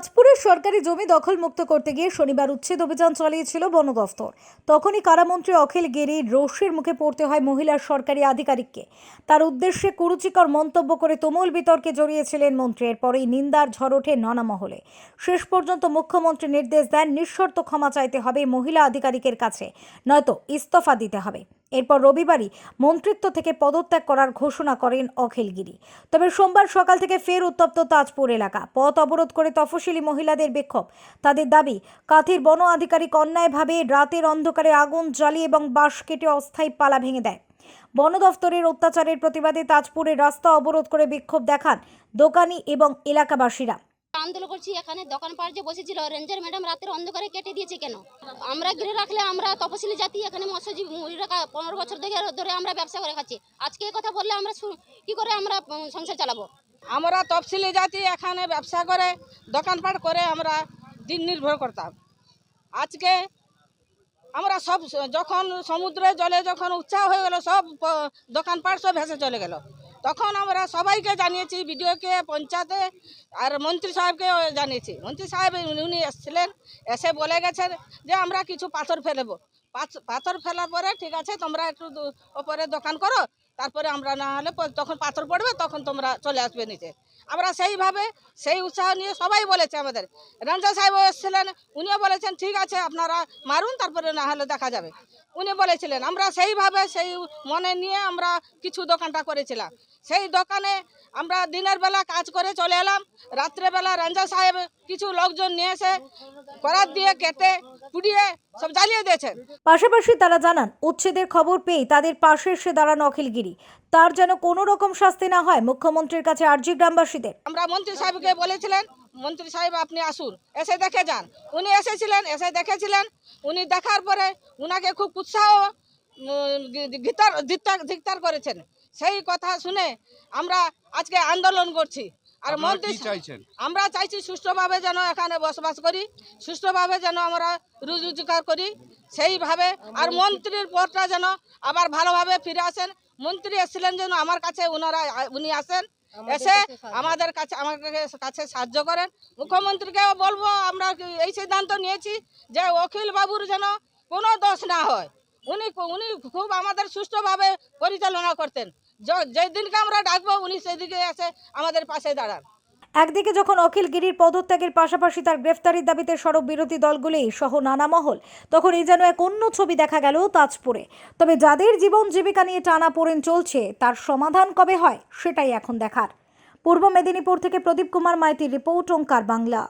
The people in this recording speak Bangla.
তাজপুরের সরকারি জমি দখলমুক্ত করতে গিয়ে শনিবার উচ্ছেদ অভিযান চালিয়েছিল বন দফতর। তখনই কারামন্ত্রী অখিল গেরি রোষের মুখে পড়তে হয় মহিলার সরকারি আধিকারিককে। তার উদ্দেশ্যে কুরুচিকর মন্তব্য করে তুমুল বিতর্কে জড়িয়েছিলেন মন্ত্রী। এরপরেই নিন্দার ঝড় ওঠে মহলে। শেষ পর্যন্ত মুখ্যমন্ত্রী নির্দেশ দেন, নিঃশর্ত ক্ষমা চাইতে হবে মহিলা আধিকারিকের কাছে, নয়তো ইস্তফা দিতে হবে। এরপর রবিবারই মন্ত্রিত্ব থেকে পদত্যাগ করার ঘোষণা করেন অখিলগিরি। তবে সোমবার সকাল থেকে ফের উত্তপ্ত তাজপুর এলাকা। পথ অবরোধ করে তফসিলি মহিলাদের বিক্ষোভ। তাদের দাবি, কাথির বন আধিকারিক অন্যায়ভাবে রাতের অন্ধকারে আগুন জ্বালিয়ে এবং বাঁশ কেটে অস্থায়ী পালা ভেঙে দেয়। বন দফতরের অত্যাচারের প্রতিবাদে তাজপুরের রাস্তা অবরোধ করে বিক্ষোভ দেখান দোকানি এবং এলাকাবাসীরা। আন্দোলন করছি, এখানে দোকান পাট যে বসেছিল, রেঞ্জার ম্যাডাম রাতের অন্ধকারে কেটে দিয়েছে কেন? আমরা ঘিরে রাখলে আমরা তপশিলি জাতি, এখানে মৎস্যজীবী মহিলা পনেরো বছর ধরে আমরা ব্যবসা করে খাচ্ছি। আজকে এই কথা বললে আমরা কি করে আমরা সংসার চালাবো? আমরা তফসিলি জাতি, এখানে ব্যবসা করে দোকানপাট করে আমরা দিন নির্ভর করতাম। আজকে আমরা সব, যখন সমুদ্রে জলে যখন উৎসাহ হয়ে গেল, সব দোকানপাট সব ভেসে চলে গেল। তখন আমরা সবাইকে জানিয়েছি, বিডিওকে, পঞ্চায়েতে, আর মন্ত্রী সাহেবকে জানিয়েছি। মন্ত্রী সাহেব উনি- এসছিলেন, এসে বলে গেছেন যে আমরা কিছু পাথর ফেলব। পাথ- পাথর ফেলার পরে ঠিক আছে, তোমরা একটু ওপরে দোকান করো তারপরে আমরা না হলে তখন পাথর পড়বে, তখন তোমরা চলে আসবে নিচে। আমরা সেইভাবে সেই উৎসাহ নিয়ে সবাই বলেছে আমাদের। রঞ্জা সাহেবও এসেছিলেন, উনিও বলেছেন, ঠিক আছে, আপনারা মারুন, তারপরে না হলে দেখা যাবে। উনি বলেছিলেন, আমরা সেইভাবে সেই মনে নিয়ে আমরা কিছু দোকানটা করেছিলাম। সেই দোকানে আমরা দিনের বেলা কাজ করে চলে এলাম। রাত্রেবেলা রঞ্জা সাহেব কিছু লোকজন নিয়ে এসে করার দিয়ে কেটে পুড়িয়ে সব জ্বালিয়ে দিয়েছেন পাশাপাশি তারা জানান উচ্ছেদের খবর পেয়ে তাদের পাশে এসে দাঁড়ান অখিলগিরি। তার যেন কোনো রকম শাস্তি না হয় মুখ্যমন্ত্রীর কাছে আর্জি গ্রামবাসীদের। আমরা মন্ত্রী সাহেবকে বলেছিলেন মন্ত্রী সাহেব আপনি আসুন এসে দেখে যান। উনি এসেছিলেন এসে দেখেছিলেন উনি দেখার পরে উনাকে খুব উৎসাহ ধিক্কার করেছেন। সেই কথা শুনে আমরা আজকে আন্দোলন করছি। আর মন্ত্রী চাইছেন? আমরা চাইছি সুষ্ঠুভাবে যেন এখানে বসবাস করি সুষ্ঠুভাবে যেন আমরা রুজি রোজগার করি সেইভাবে আর মন্ত্রীর পদটা যেন আবার ভালোভাবে ফিরে আসেন। মন্ত্রী এসেছিলেন যেন আমার কাছে ওনারা উনি আসেন এসে আমাদের কাছে আমাদের কাছে সাহায্য করেন। মুখ্যমন্ত্রীকেও বলব আমরা এই সিদ্ধান্ত নিয়েছি যে অখিল বাবুর যেন কোনো দোষ না হয়। উনি উনি খুব আমাদের সুষ্ঠুভাবে পরিচালনা করতেন। য- যেই দিনকে আমরা ডাকবো, উনি সেদিকে এসে আমাদের পাশে দাঁড়ান। একদিকে যখন অখিল গিরির পদত্যাগের পাশাপাশি তার গ্রেফতারির দাবিতে সড়ক বিরোধী দলগুলি সহ নানা মহল, তখন এই যেন এক অন্য ছবি দেখা গেল তাজপুরে। তবে যাদের জীবন জীবিকা নিয়ে টানা পড়েন চলছে, তার সমাধান কবে হয়, সেটাই এখন দেখার। পূর্ব মেদিনীপুর থেকে প্রদীপ কুমার মাইতির রিপোর্ট, ওঙ্কার বাংলা।